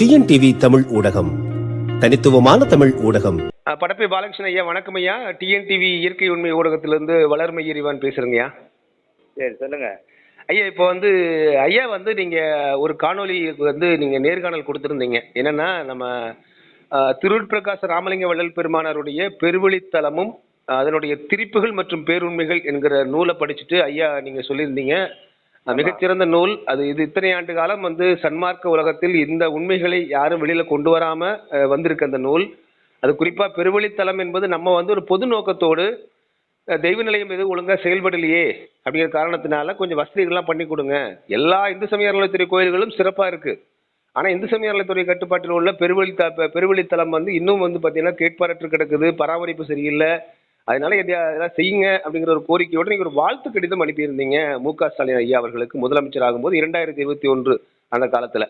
TNTV Tamil ஊடகம். தனித்துவமான தமிழ் ஊடகம். படப்பை பாலகிருஷ்ணன் ஐயா வணக்கம் ஐயா. டிஎன்டிவி இயற்கை உண்மை ஊடகத்திலிருந்து வளர்மை இறைவான் பேசுறேங்கய்யா. சரி சொல்லுங்க. ஐயா இப்போ வந்து ஐயா வந்து நீங்க ஒரு காணொளி வந்து நீங்க நேர்காணல் கொடுத்திருந்தீங்க. என்னன்னா நம்ம அஹ், திருவிற்பிரகாச ராமலிங்க வள்ளல் பெருமானாருடைய பெருவழித்தலமும் அதனுடைய திரிப்புகள் மற்றும் பேருண்மைகள் என்கிற நூலை படிச்சுட்டு ஐயா நீங்க சொல்லியிருந்தீங்க. மிகச்சிறந்த நூல். அது இது இத்தனை ஆண்டு காலம் வந்து சன்மார்க்க உலகத்தில் இந்த உண்மைகளை யாரும் வெளியில கொண்டு வராம வந்திருக்கு அந்த நூல். அது குறிப்பா பெருவழித்தலம் என்பது நம்ம வந்து ஒரு பொது நோக்கத்தோடு தெய்வ நிலையம் எதுவும் ஒழுங்கா செயல்படலையே அப்படிங்கிற காரணத்தினால கொஞ்சம் வசதிகள்லாம் பண்ணி கொடுங்க. எல்லா இந்து சமய அறநிலையத்துறை கோயில்களும் சிறப்பா இருக்கு. ஆனா இந்து சமய அறநிலையத்துறை கட்டுப்பாட்டில் உள்ள பெருவழி பெருவழித்தலம் வந்து இன்னும் வந்து பாத்தீங்கன்னா கேட்பாரற்று கிடக்குது பராமரிப்பு சரியில்லை. அதனால இதெல்லாம் செய்யுங்க அப்படிங்கிற ஒரு கோரிக்கையோட நீங்க ஒரு வாழ்த்து கடிதம் அனுப்பியிருந்தீங்க. மு க ஸ்டாலின் ஐயா அவர்களுக்கு முதலமைச்சர் ஆகும்போது இரண்டாயிரத்தி இருபத்தி ஒன்று அந்த காலத்துல.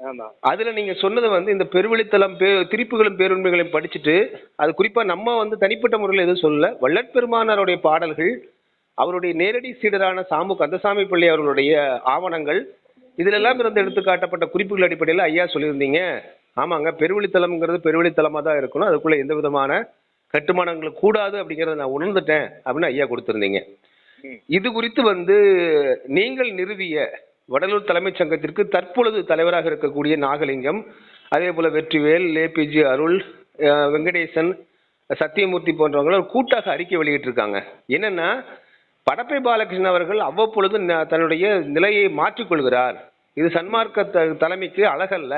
ஆமா. அதுல நீங்க சொன்னது வந்து இந்த பெருவழித்தலம் பே திரிப்புகளும் பேருண்மைகளையும் படிச்சுட்டு அது குறிப்பா நம்ம வந்து தனிப்பட்ட முறையில் எதுவும் சொல்லல. வள்ளற்பெருமானாருடைய பாடல்கள் அவருடைய நேரடி சீடரான சாமு கந்தசாமி பிள்ளை அவர்களுடைய ஆவணங்கள் இதுல எல்லாம் இருந்து எடுத்து காட்டப்பட்ட குறிப்புகள் அடிப்படையில் ஐயா சொல்லியிருந்தீங்க. ஆமாங்க பெருவழித்தலம்ங்கிறது பெருவழித்தலமா தான் இருக்கணும். அதுக்குள்ள எந்த விதமான கட்டுமானங்கள் கூடாது அப்படிங்கறத நான் உணர்ந்துட்டேன் அப்படின்னு ஐயா கொடுத்திருந்தீங்க. இது குறித்து வந்து நீங்கள் நிறுவிய வடலூர் தலைமைச் சங்கத்திற்கு தற்பொழுது தலைவராக இருக்கக்கூடிய நாகலிங்கம் அதே போல வெற்றிவேல் லேபிஜி அருள் வெங்கடேசன் சத்தியமூர்த்தி போன்றவங்க ஒரு கூட்டாக அறிக்கை வெளியிட்டிருக்காங்க. என்னன்னா படப்பை பாலகிருஷ்ணன் அவர்கள் அவ்வப்பொழுது தன்னுடைய நிலையை மாற்றிக்கொள்கிறார். இது சன்மார்க்க தலைமைக்கு அழகல்ல.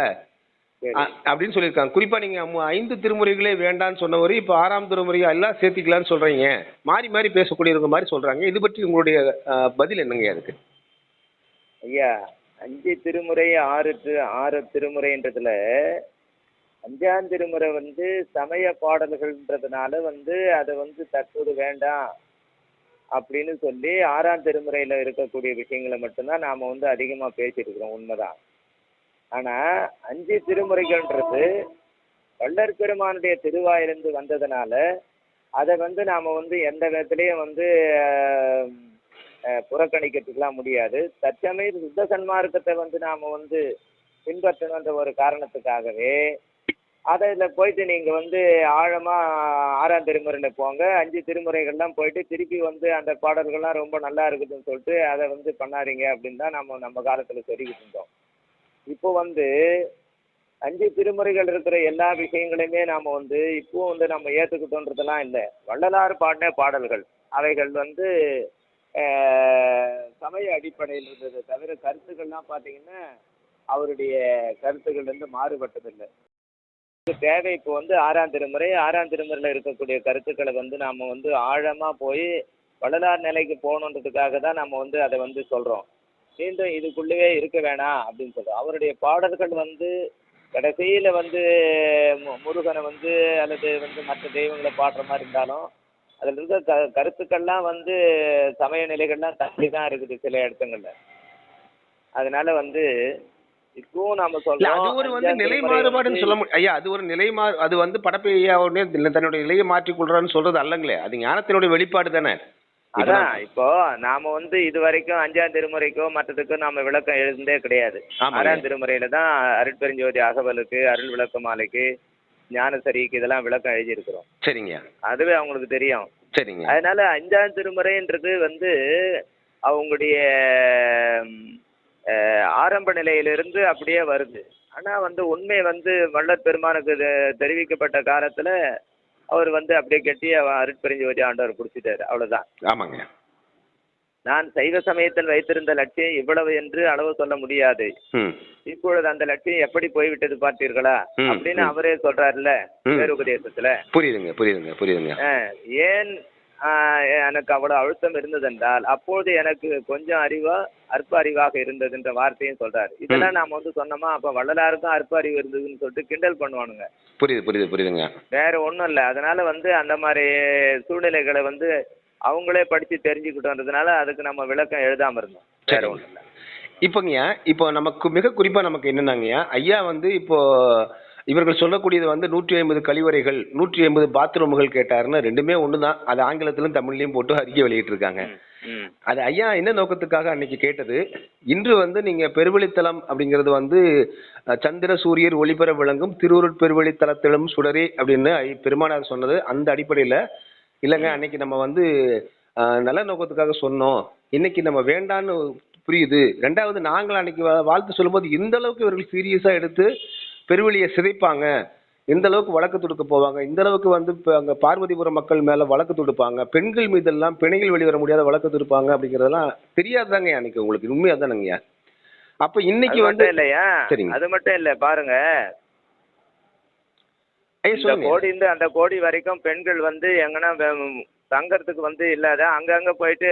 அப்படின்னு சொல்லியிருக்காங்க. குறிப்பா நீங்க ஐந்து திருமுறைகளே வேண்டான்னு சொன்னவர் இப்ப ஆறாம் திருமுறையை எல்லாம் சேர்த்திக்கலாம்னு சொல்றீங்க. மாறி மாறி பேசக்கூடியவங்க மாதிரி சொல்றாங்க. இது பற்றி உங்களுடைய பதில் என்னங்க அதுக்கு? ஐயா அஞ்சு திருமுறை ஆறு ஆறு திருமுறைன்றதுல அஞ்சாம் திருமுறை வந்து சமய பாடல்கள்ன்றதுனால வந்து அதை வந்து தற்போது வேண்டாம் அப்படின்னு சொல்லி ஆறாம் திருமுறையில இருக்கக்கூடிய விஷயங்களை மட்டும்தான் நாம வந்து அதிகமா பேசியிருக்கிறோம். உண்மைதான். ஆனா அஞ்சு திருமுறைகள்ன்றது வள்ளற் பெருமானுடைய திருவாயிலிருந்து வந்ததுனால அதை வந்து நாம வந்து எந்த விதத்திலையும் வந்து ஆஹ், புறக்கணிக்கிறதுக்கெல்லாம் முடியாது. தற்சமய சுத்த சன்மார்க்கத்தை வந்து நாம வந்து பின்பற்றணுன்ற ஒரு காரணத்துக்காகவே அதை இதில் போயிட்டு நீங்கள் வந்து ஆழமாக ஆறாம் திருமுறையில் போங்க. அஞ்சு திருமுறைகள்லாம் போயிட்டு திருப்பி வந்து அந்த பாடல்கள்லாம் ரொம்ப நல்லா இருக்குதுன்னு சொல்லிட்டு அதை வந்து பண்ணாதீங்க அப்படின்னு தான் நம்ம நம்ம காலத்தில் சொல்லிக்கிட்டு இருந்தோம். இப்போ வந்து அஞ்சு திருமுறைகள் இருக்கிற எல்லா விஷயங்களையுமே நாம வந்து இப்போ வந்து நம்ம ஏத்துக்கிட்டோன்றதெல்லாம் இல்லை. வள்ளலார் பாடின பாடல்கள் அவைகள் வந்து சமய அடிப்படையில் இருந்தது தவிர கருத்துக்கள்லாம் பார்த்தீங்கன்னா அவருடைய கருத்துக்கள் வந்து மாறுபட்டதில்லை. தேவை இப்போ வந்து ஆறாம் திருமுறை ஆறாம் திருமுறையில் இருக்கக்கூடிய கருத்துக்களை வந்து நாம வந்து ஆழமாக போய் வள்ளலார் நிலைக்கு போகணுன்றதுக்காக தான் நம்ம வந்து அதை வந்து சொல்கிறோம் மீண்டும் இதுக்குள்ளேயே இருக்க வேணாம் அப்படின்னு சொல்றோம் அவருடைய பாடல்கள் வந்து கடைசியில வந்து மு- முருகனை வந்து அல்லது வந்து மற்ற தெய்வங்களை பாடுற மாதிரி இருந்தாலும் அதில் இருக்க க கருத்துக்கள்லாம் வந்து சமய நிலைகள்லாம் தள்ளி தான் இருக்குது சில இடத்துங்கள்ல. அதனால வந்து இப்பவும் நாம அது சொல்றோம். ஒரு வந்து நிலை மாறுபாடுன்னு சொல்ல முடியும் ஐயா அது ஒரு நிலை மா அது வந்து படப்பை ஐயா உடனே தன்னுடைய நிலையை மாற்றிக் கொள்றான்னு சொல்றது அல்லங்களே. அது ஞானத்தினுடைய வெளிப்பாடு தானே. அதான் இப்போ நாம வந்து இது வரைக்கும் அஞ்சாம் திருமுறைக்கோ மற்றதுக்கோ நாம விளக்கம் எழுந்தே கிடையாது. ஆறாம் திருமுறையில தான் அருட்பெருஞ்சோதி அகவலுக்கு அருள் விளக்க மாலைக்கு ஞானசரிக்கு இதெல்லாம் விளக்கம் எழுதியிருக்கிறோம். சரிங்க. அதுவே அவங்களுக்கு தெரியும். சரிங்க. அதனால அஞ்சாம் திருமுறைன்றது வந்து அவங்களுடைய ஆரம்ப நிலையிலிருந்து அப்படியே வருது. ஆனா வந்து உண்மை வந்து வள்ளற் பெருமானுக்கு தெரிவிக்கப்பட்ட காலத்துல அவர் வந்து அப்படியே கட்டி அவ- அருட்பெருஞ்சோதி ஆண்டவர் பிடிச்சிட்டாரு அவ்வளவுதான். ஆமாங்க. நான் சைவ சமயத்தில் வைத்திருந்த லட்சியம் இவ்வளவு என்று அளவு சொல்ல முடியாது. இப்பொழுது அந்த லட்சியம் எப்படி போய்விட்டது பார்த்தீர்களா? அப்படின்னு. அவரே சொல்றாருல்ல. பேருபதேசத்துல புரியுதுங்க புரியுதுங்க புரியுதுங்க. ஏன் எனக்கு அவ்வளவு அழுத்தம் இருந்ததென்றால் அப்போது எனக்கு கொஞ்சம் அறிவா அற்ப அறிவாக இருந்ததுன்ற வார்த்தையும் சொல்றாரு. இதெல்லாம் நாம வந்து சொன்னோமா அப்ப வள்ளலாருக்கும் அற்ப அறிவு இருந்ததுன்னு சொல்லிட்டு கிண்டல் பண்ணுவானுங்க. புரியுது புரியுது புரியுதுங்க. வேற ஒண்ணும் இல்ல. அதனால வந்து அந்த மாதிரி சூழ்நிலைகளை வந்து அவங்களே படிச்சு தெரிஞ்சுக்கிட்டோன்றதுனால அதுக்கு நம்ம விளக்கம் எழுதாம இருந்தோம். வேற. ஒண்ணும் இல்ல. இப்போங்கய்யா இப்போ நமக்கு மிக குறிப்பா நமக்கு என்னன்னாங்கய்யா ஐயா வந்து இப்போ இவர்கள் சொல்லக்கூடியது வந்து நூற்றி ஐம்பது கழிவறைகள் நூற்றி ஐம்பது பாத்ரூம்கள் கேட்டாருன்னு ரெண்டுமே ஒன்று தான் அது ஆங்கிலத்திலும் தமிழ்லையும் போட்டு அறிக்கை வெளியிட்டிருக்காங்க. அது ஐயா என்ன நோக்கத்துக்காக அன்னைக்கு கேட்டது? இன்று வந்து நீங்க பெருவெளித்தலம் அப்படிங்கிறது வந்து சந்திர சூரியர் ஒளிபெற விளங்கும் திருவுருட் பெருவெளித்தலத்திலும் சுடரே அப்படின்னு பெருமானார் சொன்னது. அந்த அடிப்படையில இல்லைங்க அன்னைக்கு நம்ம வந்து நல்ல நோக்கத்துக்காக சொன்னோம். இன்னைக்கு நம்ம வேண்டான்னு புரியுது. ரெண்டாவது நாங்கள் அன்னைக்கு வாழ்த்து சொல்லும்போது இந்த அளவுக்கு இவர்கள் சீரியஸா எடுத்து பெருவெளியை சிதைப்பாங்க. இந்த அளவுக்கு வழக்கு தொடுக்க போவாங்க? இந்த அளவுக்கு வந்து இப்போ அங்கே பார்வதிபுரம் மக்கள் மேலே வழக்கு தொடுப்பாங்க. பெண்கள் மீதெல்லாம் பிணையில் வெளிவர முடியாத வழக்கு தொடுப்பாங்க அப்படிங்கிறதெல்லாம் தெரியாதுதாங்க அன்னைக்கு உங்களுக்கு. உண்மையா தானேங்கய்யா? அப்போ இன்னைக்கு வந்து இல்லையா? சரிங்க. அது மட்டும் இல்ல பாருங்க. இந்த கோடி இருந்து அந்த கோடி வரைக்கும் பெண்கள் வந்து எங்கன்னா தங்கறதுக்கு வந்து இல்லாத அங்கங்க போயிட்டு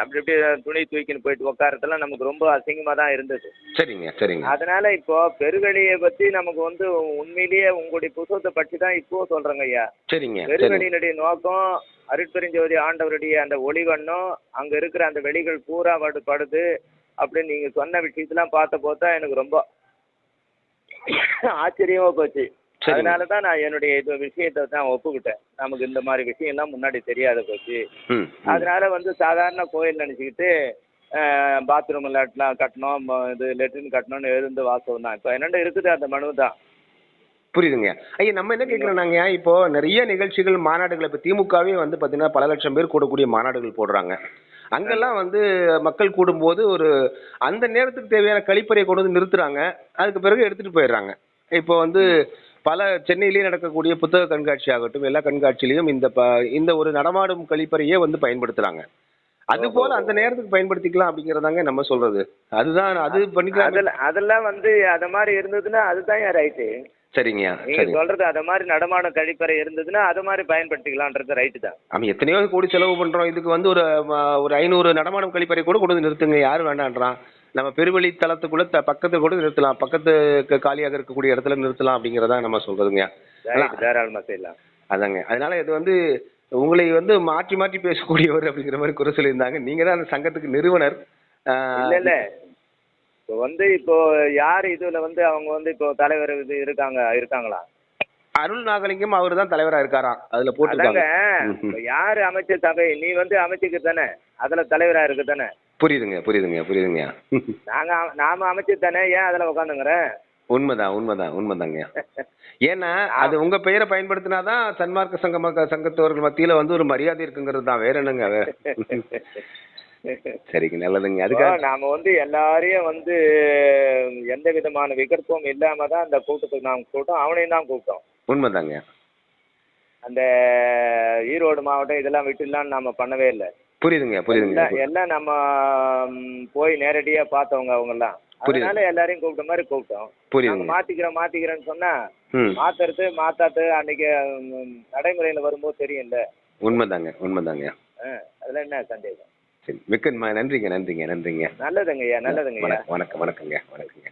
அப்படி இப்படி துணி தூக்கின்னு போயிட்டு உட்காரதெல்லாம் நமக்கு ரொம்ப அசிங்கமா தான் இருந்தது. சரிங்க சரிங்க. அதனால இப்போ பெருவெளியை பத்தி நமக்கு வந்து உண்மையிலேயே உங்களுடைய புத்தகத்தை பற்றி தான் இப்போ சொல்றேங்க ஐயா. சரிங்க சரிங்க. பெருவெளியினுடைய நோக்கம் அருட்பெருஞ்சோதி ஆண்டவருடைய அந்த ஒளிவண்ணம் அங்க இருக்கிற அந்த வெளிகள் பூரா படு படுது அப்படின்னு நீங்க சொன்ன விஷயத்தெல்லாம் பார்த்த போது தான் எனக்கு ரொம்ப ஆச்சரியமா போச்சு. அதனால தான் நான் என்னுடைய இது விஷயத்தை தான் ஒப்புக்கிட்டேன். நமக்கு இந்த மாதிரி விஷயம்லாம் முன்னாடி தெரியாத போச்சு. அதனால வந்து சாதாரண கோயில் நினச்சிக்கிட்டு பாத்ரூம் எல்லாம் கட்டணும் இது லெட்ரின் கட்டணும்னு எழுந்து வாசம் தான். இப்போ என்னென்ன இருக்குது அந்த மனு தான். புரியுதுங்க. ஐயா நம்ம என்ன கேட்குறோம்னாங்க இப்போ நிறைய நிகழ்ச்சிகள் மாநாடுகள் இப்போ திமுகவே வந்து பார்த்தீங்கன்னா பல லட்சம் பேர் கூடக்கூடிய மாநாடுகள் போடுறாங்க. அங்கெல்லாம் வந்து மக்கள் கூடும்போது ஒரு அந்த நேரத்துக்கு தேவையான கழிப்பறையை கொண்டு வந்து நிறுத்துறாங்க. அதுக்கு பிறகு எடுத்துட்டு போயிடுறாங்க. இப்போ வந்து பல சென்னையிலேயே நடக்கக்கூடிய புத்தக கண்காட்சி ஆகட்டும் எல்லா கண்காட்சியிலையும் இந்த ப இந்த ஒரு நடமாடும் கழிப்பறையே வந்து பயன்படுத்துறாங்க. அது போல அந்த நேரத்துக்கு பயன்படுத்திக்கலாம் அப்படிங்கிறதாங்க நம்ம சொல்றது. அதுதான் அது பண்ணிக்கலாம். அதெல்லாம் வந்து அத மாதிரி இருந்ததுன்னா அதுதான் ரைட்டு. சரிங்கய்யா நீங்க சரிங்க. சொல்றது அத மாதிரி நடமாடும் கழிப்பறை இருந்ததுன்னா அது மாதிரி பயன்படுத்திக்கலான்றது ரைட்டு தான். நம்ம எத்தனையோ கோடி செலவு பண்றோம். இதுக்கு வந்து ஒரு ஒரு ஐநூறு நடமாடும் கழிப்பறை கூட கொண்டு வந்து நிறுத்துங்க. யாரும் வேண்டான்றான். நம்ம பெருவழி தளத்துக்குள்ள த- பக்கத்துல கூட நிறுத்தலாம். பக்கத்து க- காலியாக இருக்கக்கூடிய இடத்துல நிறுத்தலாம் அப்படிங்கிறதா நம்ம சொல்றதுங்க. ரைட்டு தாராளமா செய்யலாம் அதாங்க. அதனால இது வந்து உங்களை வந்து மாற்றி மாற்றி பேசக்கூடியவர் அப்படிங்கிற மாதிரி குறை சொல்லியிருந்தாங்க. நீங்க தான் அந்த சங்கத்துக்கு நிறுவனர். இல்ல இப்போ வந்து இப்போ யார் இதுல வந்து அவங்க வந்து இப்போ தலைவர் இது இருக்காங்க இருக்காங்களா? அருள் நாகலிங்கம் அவர் தான் தலைவரா இருக்காராம். அதுல போட்டிருக்காங்க. யாரு அமைச்சர் சபை? நீ வந்து அமைச்சுக்கு தானே. அதுல தலைவரா இருக்கு தானே. புரியுதுங்க புரியுதுங்க புரியுதுங்க. நாங்க நாம அமைச்சர் தானே? ஏன் அதுல உட்காந்துங்கிறேன் உண்மைதான் உண்மைதான் உண்மைதாங்க. ஏன்னா அது உங்க பெயரை பயன்படுத்தினாதான் சன்மார்க்க சங்க சங்கத்தவர்கள் மத்தியில வந்து ஒரு மரியாதை இருக்குங்கிறது தான். வேற என்னங்க? சரிங்க நல்லதுங்க. அதுக்காக நாம வந்து எல்லாரையும் வந்து எந்த விதமான விகற்பமும் இல்லாம தான் அந்த கூட்டத்துக்கு நாம் கூட்டம் அவனையும் தான் கூப்பிட்டோம். உண்மைதாங்க. அந்த ஈரோடு மாவட்டம் இதெல்லாம் விட்டுலாம் நாம பண்ணவே இல்லை. புரியுதுங்க புரியுதுங்க. எல்லாம் நம்ம போய் நேரடியா பார்த்தவங்க அவங்க எல்லாம் புரியுது. அதனால எல்லாரையும் கூப்பிட்ட மாதிரி கூப்பிட்டோம். புரியுதுங்க. மாத்திக்கிறோம் மாத்திக்கிறேன்னு சொன்னா மாத்துறது மாத்தாது அன்னைக்கு நடைமுறையில வரும்போது தெரியும்ல. உண்மைதாங்க உண்மைதாங்க. ஆ, அதுல என்ன சந்தேகம்? சரி மிக்க நன்றிங்க நன்றிங்க நன்றிங்க. நல்லதுங்கய்யா வணக்கம் வணக்கம் வணக்கங்க வணக்கங்க.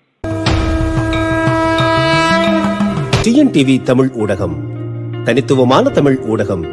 டிஎன்டிவி தமிழ் ஊடகம் தனித்துவமான தமிழ் ஊடகம்.